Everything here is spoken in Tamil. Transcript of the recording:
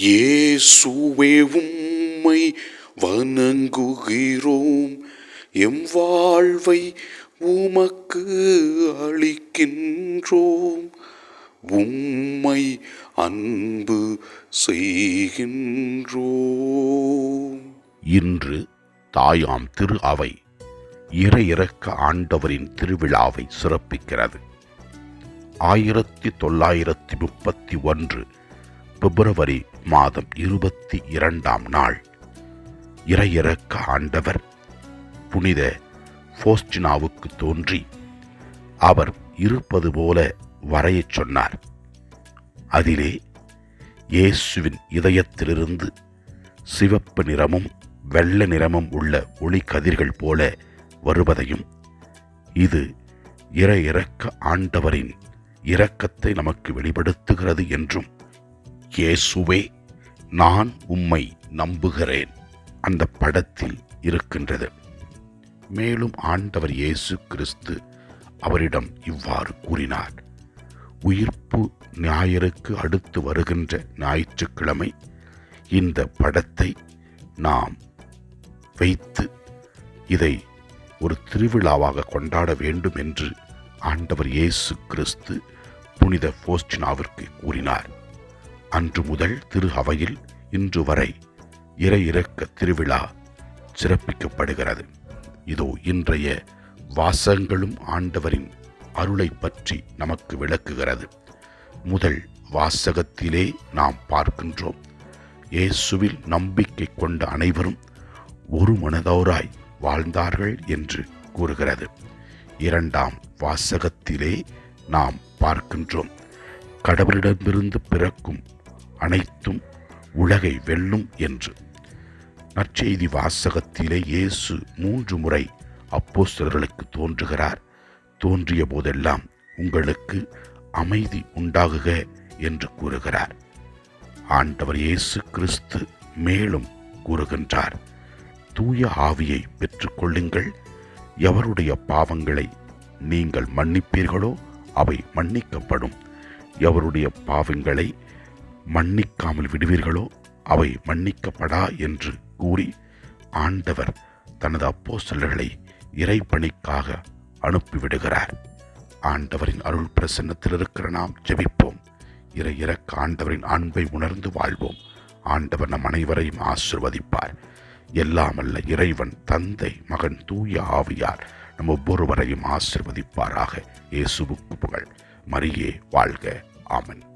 இயேசுவே உம்மை வணங்குகிறோம். எம் வாழ்வை உமக்கு அளிக்கின்றோம். உம்மை அன்பு செய்கின்றோம். இன்று தாயாம் திரு அவை இறையிறக்க ஆண்டவரின் திருவிழாவை சிறப்பிக்கிறது. ஆயிரத்தி தொள்ளாயிரத்தி முப்பத்தி ஒன்று பிப்ரவரி மாதம் இருபத்தி இரண்டாம் நாள். இறையிறக்க ஆண்டவர் புனித போஸ்டினாவுக்கு தோன்றி அவர் இருப்பது போல வரையச் சொன்னார். அதிலே இயேசுவின் இதயத்திலிருந்து சிவப்பு நிறமும் வெள்ளை நிறமும் உள்ள ஒளி கதிர்கள் போல வருவதையும் இது இற இறக்க ஆண்டவரின் இரக்கத்தை நமக்கு வெளிப்படுத்துகிறது என்றும் இயேசுவே நான் உம்மை நம்புகிறேன். அந்த படத்தில் இருக்கின்றது. மேலும் ஆண்டவர் இயேசு கிறிஸ்து அவரிடம் இவ்வாறு கூறினார். உயிர்ப்பு ஞாயிறுக்கு அடுத்து வருகின்ற ஞாயிற்றுக்கிழமை இந்த படத்தை நாம் வைத்து இதை ஒரு திருவிழாவாக கொண்டாட வேண்டும் என்று ஆண்டவர் இயேசு கிறிஸ்து புனித போஸ்டினாவிற்கு கூறினார். அன்று முதல் திரு அவையில் இன்று வரை இறை இறக்க திருவிழா சிறப்பிக்கப்படுகிறது. இதோ இன்றைய வாசகங்களும் ஆண்டவரின் அருளை பற்றி நமக்கு விளக்குகிறது. முதல் வாசகத்திலே நாம் பார்க்கின்றோம். இயேசுவில் நம்பிக்கை கொண்ட அனைவரும் ஒரு மனதோராய் வாழ்ந்தார்கள் என்று கூறுகிறது. இரண்டாம் வாசகத்திலே நாம் பார்க்கின்றோம். கடவுளிடமிருந்து பிறக்கும் அனைத்தும் உலகை வெல்லும் என்று. நற்செய்தி வாசகத்திலே இயேசு மூன்று முறை அப்போஸ்தலர்களுக்கு தோன்றுகிறார். தோன்றிய போதெல்லாம் உங்களுக்கு அமைதி உண்டாகுக என்று கூறுகிறார். ஆண்டவர் இயேசு கிறிஸ்து மேலும் கூறுகின்றார். தூய ஆவியை பெற்றுக்கொள்ளுங்கள். எவருடைய பாவங்களை நீங்கள் மன்னிப்பீர்களோ அவை மன்னிக்கப்படும். எவருடைய பாவங்களை மன்னிக்காமல் விடுவீர்களோ? அவை மன்னிக்கப்படா என்று கூறி ஆண்டவர் தனது அப்போஸ்தலர்களை இறைப்பணிக்காக அனுப்பிவிடுகிறார். ஆண்டவரின் அருள் பிரசன்னத்தில் இருக்கிற நாம் ஜெபிப்போம். இறை இறக்க ஆண்டவரின் அன்பை உணர்ந்து வாழ்வோம். ஆண்டவர் நம் அனைவரையும் ஆசிர்வதிப்பார். எல்லாமல்ல இறைவன் தந்தை மகன் தூய ஆவியார் நம் ஒவ்வொருவரையும் ஆசிர்வதிப்பாராக. இயேசுவுக்கு புகழ். மரியே வாழ்க. ஆமன்.